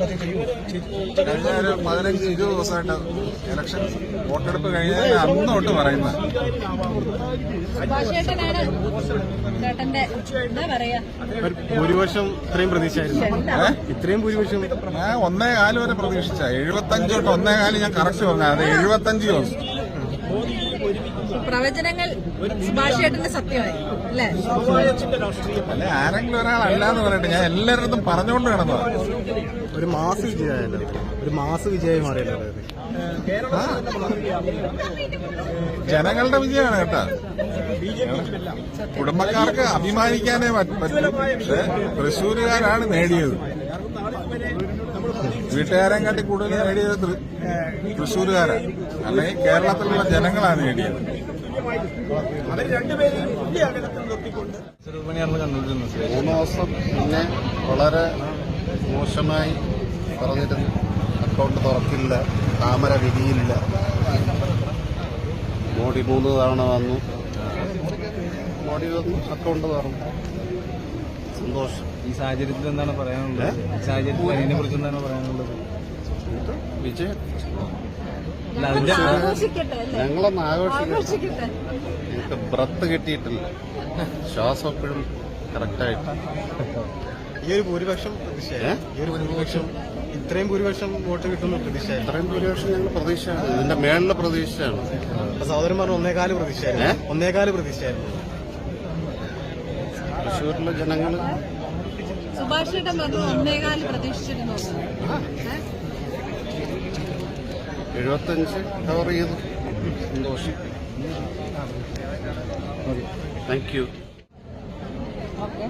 കഴിഞ്ഞ ഒരു പതിനഞ്ച് ഇരുപത് ദിവസമായിട്ട് ഇലക്ഷൻ വോട്ടെടുപ്പ് കഴിഞ്ഞ അന്ന് തൊട്ട് പറയുന്നത്. ഭൂരിപക്ഷം ഇത്രയും പ്രതീക്ഷയായിരുന്നു? ഇത്രയും ഭൂരിപക്ഷം. ഞാൻ ഒന്നേ കാൽ വരെ പ്രതീക്ഷിച്ച. എഴുപത്തഞ്ച് തൊട്ട് ഒന്നേ കാൽ ഞാൻ കറക്റ്റ് പറഞ്ഞത് അത് എഴുപത്തഞ്ച് ദിവസം. പ്രവചനങ്ങൾ സുഭാഷേട്ടന്റെ സത്യമായി അല്ലേ? അല്ലെ ആരെങ്കിലും ഒരാളല്ലാന്ന് പറയട്ടെ ഞാൻ എല്ലാവരുടെ പറഞ്ഞുകൊണ്ട് കിടന്നു ഒരു മാസ വിജയമായല്ലോ? ഒരു മാസ വിജയം മാറിയല്ലോ ജനങ്ങളുടെ വിജയമാണ് കേട്ടാ. കുടുംബക്കാർക്ക് അഭിമാനിക്കാനേ പറ്റും. പക്ഷെ പക്ഷേ തൃശ്ശൂരുകാരാണ് നേടിയത്. വീട്ടുകാരെ കാട്ടി കൂടുതൽ നേടിയത് തൃശ്ശൂരുകാരാണ്. അല്ലെങ്കിൽ കേരളത്തിലുള്ള ജനങ്ങളാണ് നേടിയത്. മൂന്ന് ദിവസം പിന്നെ വളരെ മോശമായി പറഞ്ഞിരുന്നു. അക്കൗണ്ട് തുറക്കില്ല താമര വിരിയില്ല. മോഡി മൂന്ന് തവണ വന്നു. മോഡി വന്നു അക്കൗണ്ട് തുറന്നു. സന്തോഷം. ഈ സാഹചര്യത്തിൽ എന്താണ് പറയാനുള്ളത്? ഈ സാഹചര്യത്തിൽ അതിനെ കുറിച്ച് എന്താണ് പറയാനുള്ളത്? വിജയം അല്ല അതിന്റെ ആഘോഷിക്കട്ടെ അല്ലേ? ഞങ്ങളൊന്ന് ആഘോഷിക്കും ആഘോഷിക്കട്ടെ. ഞങ്ങൾക്ക് ബ്രത്ത് കിട്ടിയിട്ടില്ല. ശ്വാസം എപ്പോഴും കറക്റ്റായിട്ട്. ഈ ഒരു ഭൂരിപക്ഷം ഈ ഒരു ഭൂരിപക്ഷം ഇത്രയും ഭൂരിപക്ഷം വോട്ട് കിട്ടുമെന്ന് പ്രതീക്ഷയായിരുന്നു ഇത്രയും ഭൂരിപക്ഷം ഞങ്ങൾ പ്രതീക്ഷയാണ്. ഇതിന്റെ മേളിലെ പ്രതീക്ഷയാണ്. അപ്പൊ സഹോദരൻ പറഞ്ഞു ഒന്നേകാൽ പ്രതീക്ഷയായിരുന്നു ഒന്നേകാൽ പ്രതീക്ഷയായിരുന്നു തൃശ്ശൂരിലെ ജനങ്ങൾ ഒന്നേകാൽ പ്രതീക്ഷിച്ചിരുന്നു? എഴുപത്തഞ്ച് കവർ ചെയ്തു. സന്തോഷം. Thank you okay.